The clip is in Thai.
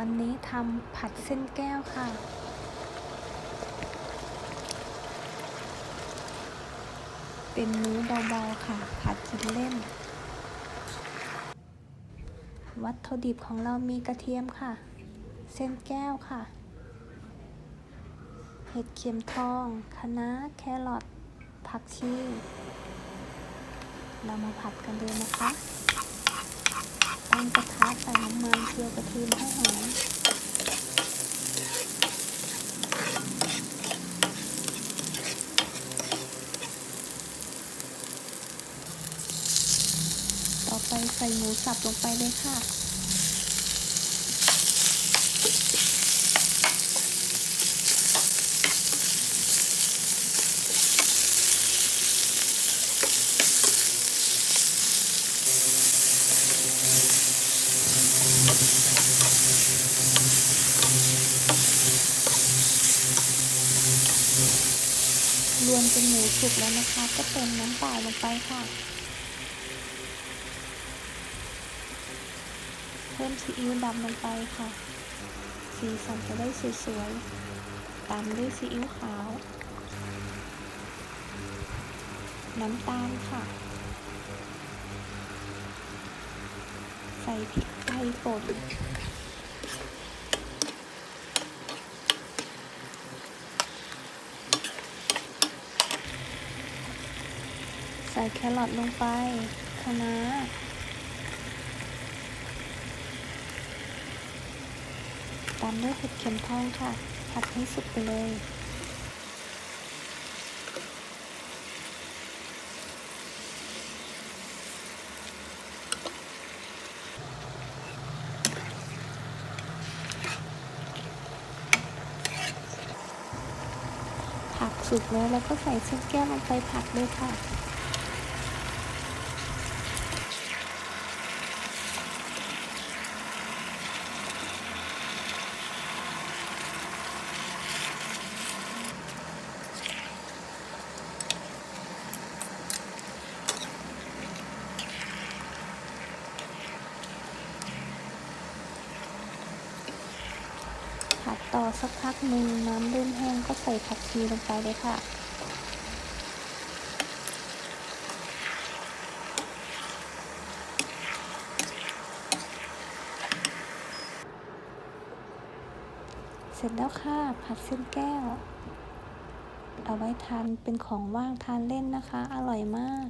วันนี้ทำผัดเส้นแก้วค่ะ เป็นมื้อเบาๆค่ะ ผัดกินเล่น วัตถุดิบของเรามีกระเทียมค่ะ เส้นแก้วค่ะ เห็ดเข็มทอง คะน้า แครอทผักชี เรามาผัดกันเลยนะคะ ตั้งกระทะใส่น้ำมันเจียวกระเทียมให้หอมต่อไปใส่หมูสับลงไปเลยค่ะ รวนจนหมูสุกแล้วนะคะ ก็เติมน้ำเปล่าลงไปค่ะ เพิ่มซีอิ๊วดำลงไปค่ะ สีสันจะได้สวยๆ ตามด้วยซีอิ๊วขาว น้ำตาลค่ะ ใส่พริกไทยป่น ใส่แครอทลงไปคะน้าตามด้วยเห็ดเข็มทองค่ะ ผัดให้สุกไปเลยผักสุกแล้วเราก็ใส่เส้นแก้วลงไปผัดเลยค่ะ ผัดต่อสักพักหนึ่งน้ำเริ่มแห้งก็ใส่ผักชีลงไปเลยค่ะ เสร็จแล้วค่ะ ผัดเส้นแก้ว เอาไว้ทานเป็นของว่างทานเล่นนะคะ อร่อยมาก